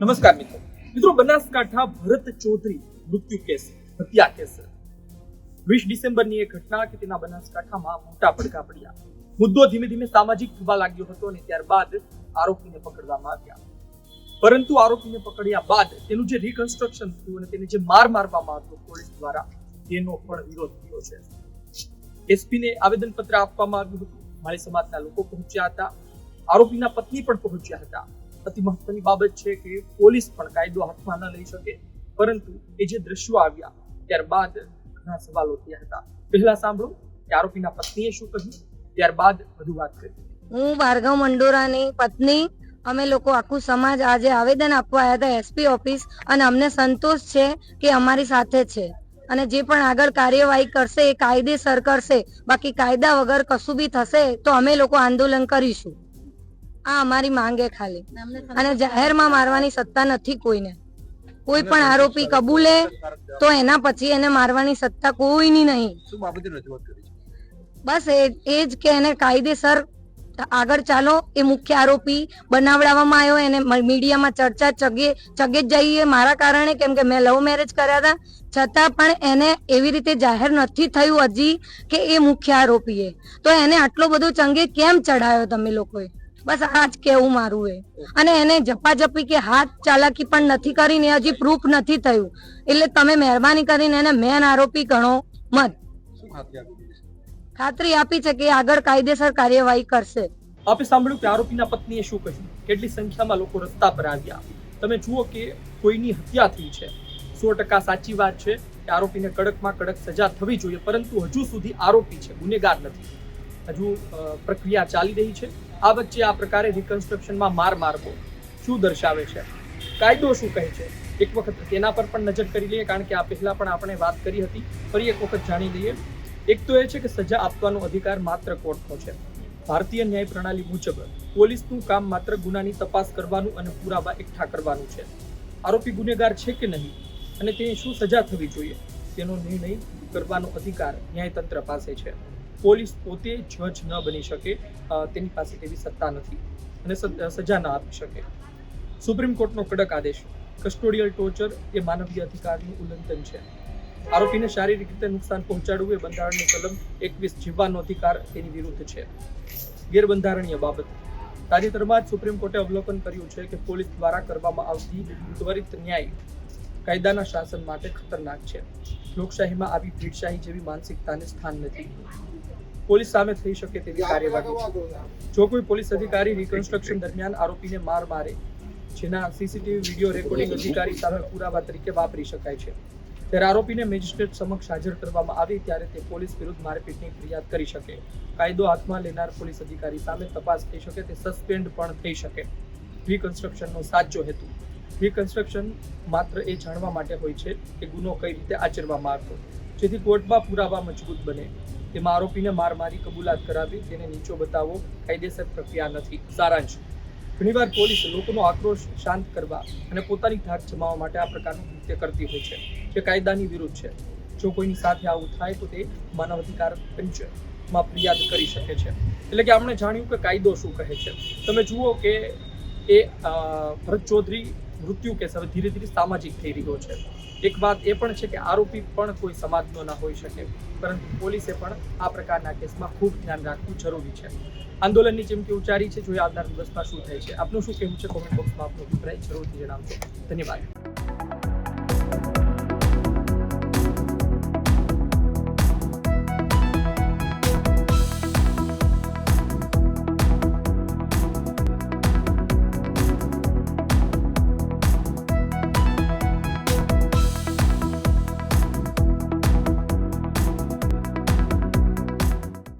નમસ્કાર મિત્રો. મિત્રો, બનાસકાંઠા ભરત ચૌધરી મૃત્યુ કેસ, હત્યા કેસ. વીસ ડિસેમ્બરની એક ઘટના કે તેના બનાસકાંઠામાં મોટા પડઘા પડ્યા. મુદ્દો ધીમે ધીમે સામાજિક થવા લાગ્યો હતો અને ત્યારબાદ આરોપીને પકડવામાં આવ્યા. પરંતુ આરોપીને પકડ્યા બાદ તેનું જે રિકન્સ્ટ્રક્શન થયું અને તેને જે માર મારવામાં આવ્યો પોલીસ દ્વારા તેનો પણ વિરોધ થયો છે. એસપીને આવેદનપત્ર આપવામાં આવ્યું હતું. માળી સમાજના લોકો પહોંચ્યા હતા. આરોપીના પત્ની પણ પહોંચ્યા હતા. અતિ મહત્વની બાબત છે કે પોલીસ પણ કાયદો હાથમાં ન લઈ શકે. પરંતુ એ જે દ્રશ્યો આવ્યા, ત્યારબાદ ઘણા સવાલો થયા હતા. પહેલા સાંભળો, કે આરોપીના પત્નીએ શું કહ્યું? ત્યારબાદ વધુ વાત કરી હું ભાર્ગવ મંડોરાની પત્ની. અમે લોકો આખું સમાજ આજે આવેદન આપવા આવ્યા હતા એસપી ઓફિસ અને અમને સંતોષ છે કે અમારી સાથે છે. અને જે પણ આગળ કાર્યવાહી કરશે એ કાયદેસર કરશે. બાકી કાયદા વગર કશું બી થશે તો અમે લોકો આંદોલન કરીશું. આ અમારી માંગે ખાલી. અને જાહેરમાં મારવાની સત્તા નથી કોઈને. કોઈ પણ આરોપી કબૂલે તો એના પછી એને મારવાની સત્તા કોઈની નહીં. બસ એ જ કે એને કાયદેસર આગળ ચાલો એ મુખ્ય આરોપી બનાવડાવવામાં આવ્યો એને મીડિયામાં ચર્ચા ચગે ચગે જ જઈએ મારા કારણે કેમ કે મેં લવ મેરેજ કર્યા હતા. છતાં પણ એને એવી રીતે જાહેર નથી થયું હજી કે એ મુખ્ય આરોપી એ. તો એને આટલો બધો ચંગે કેમ ચડાયો તમે લોકોએ? બસ આ જ કેવું મારું એ. અને એને ઝપાઝપી કે હાથ ચાલાકી પણ નથી કરીને હજી પ્રૂફ નથી થયું. એટલે તમે મહેરબાની કરીને એને મેન આરોપી ગણો મત. ખાતરી આપી છે? કે આગળ કાયદેસર કાર્યવાહી કરશે. આપે સાંભળ્યું કે આરોપીના પત્નીએ શું કહ્યું? કેટલી સંખ્યામાં લોકો રસ્તા પર આવ્યા? તમે જુઓ કે કોઈની હત્યા થઈ છે. સો ટકા સાચી વાત છે કે આરોપીને કડકમાં કડક સજા થવી જોઈએ પરંતુ હજુ સુધી આરોપી છે ગુનેગાર નથી. હજુ પ્રક્રિયા ચાલી રહી છે. આ વચ્ચે આ પ્રકારે રિકન્સ્ટ્રક્શનમાં માર મારવો શું દર્શાવે છે? કાયદો શું કહે છે? એક વખત તેના પર પણ નજર કરી લઈએ, કારણ કે આ પહેલા પણ આપણે વાત કરી હતી. ફરી એક વખત જાણી લઈએ. એક તો એ છે કે સજા આપવાનો અધિકાર માત્ર કોર્ટનો છે. ભારતીય ન્યાય પ્રણાલી મુજબ પોલીસનું કામ માત્ર ગુનાની તપાસ કરવાનું અને પુરાવા એકઠા કરવાનું છે. આરોપી ગુનેગાર છે કે નહીં? અને તેની શું સજા થવી જોઈએ? તેનો નિર્ણય કરવાનો અધિકાર ન્યાયતંત્ર પાસે છે. પોલીસ પોતે જજ ન બની શકે તેની પાસે તેવી સત્તા નથી અને સજા ન આપી શકે. સુપ્રીમ કોર્ટનો કડક આદેશ કસ્ટોડિયલ ટોર્ચર એ માનવીય અધિકારનું ઉલ્લંઘન છે. આરોપીને શારીરિક રીતે નુકસાન પહોંચાડવું એ બંધારણની કલમ એકવીસ જીવવાનો અધિકાર તેની વિરુદ્ધ છે. ગેરબંધારણીય બાબત. તાજેતરમાં જ સુપ્રીમ કોર્ટે અવલોકન કર્યું છે કે પોલીસ દ્વારા કરવામાં આવતી ત્વરિત ન્યાય કાયદાના શાસન માટે ખતરનાક છે. લોકશાહીમાં આવી ભીડશાહી જેવી માનસિકતાને સ્થાન નથી. પોલીસ સામે થઈ શકે તેવી કાર્યવાહી જો કોઈ પોલીસ અધિકારી રિકન્સ્ટ્રક્શન દરમિયાન આરોપીને માર મારે જેના સીસીટીવી વીડિયો રેકોર્ડિંગ અધિકારી સામે પુરાવા તરીકે વાપરી શકાય છે. ત્યારે આરોપીને મેજિસ્ટ્રેટ સમક્ષ હાજર કરવામાં આવે ત્યારે તે પોલીસ વિરુદ્ધ મારપીટની ફરિયાદ કરી શકે. કાયદો હાથમાં લેનાર પોલીસ અધિકારી સામે તપાસ થઈ શકે તે સસ્પેન્ડ પણ થઈ શકે. રિકન્સ્ટ્રક્શનનો સાચો હેતુ. રિકન્સ્ટ્રક્શન માત્ર એ જાણવા માટે હોય છે કે ગુનો કઈ રીતે આચરવામાં આવ્યો જેથી કોર્ટમાં પુરાવા મજબૂત બને. તેમાં આરોપીને માર મારી કબૂલાત કરાવી તેને નીચો બતાવવો કાયદેસર પ્રક્રિયા નથી. સારાંશ. ઘણીવાર પોલીસ લોકોનો આક્રોશ શાંત કરવા અને પોતાની ધાક જમાવવા માટે આ પ્રકારનું કૃત્ય કરતી હોય છે, જે કાયદાની વિરુદ્ધ છે. જો કોઈની સાથે આવું થાય તો તે માનવ અધિકાર પંચમાં ફરિયાદ કરી શકે છે. એટલે કે આપણે જાણ્યું કે કાયદો શું કહે છે. તમે જુઓ કે એ ભરત ચૌધરી મૃત્યુ કેસ હવે ધીરે ધીરે સામાજિક થઈ રહ્યો છે. એક વાત એ પણ છે કે આરોપી પણ કોઈ સમાજનો ના હોઈ શકે, પરંતુ પોલીસે પણ આ પ્રકારના કેસમાં ખૂબ ધ્યાન રાખવું જરૂરી છે. આંદોલનની ચીમકી ઉચ્ચારી છે, જોઈએ આવનાર દિવસમાં શું થાય છે. આપનું શું કહેવું છે? કોમેન્ટ બોક્સમાં આપનો અભિપ્રાય જરૂરથી જણાવજો. ધન્યવાદ.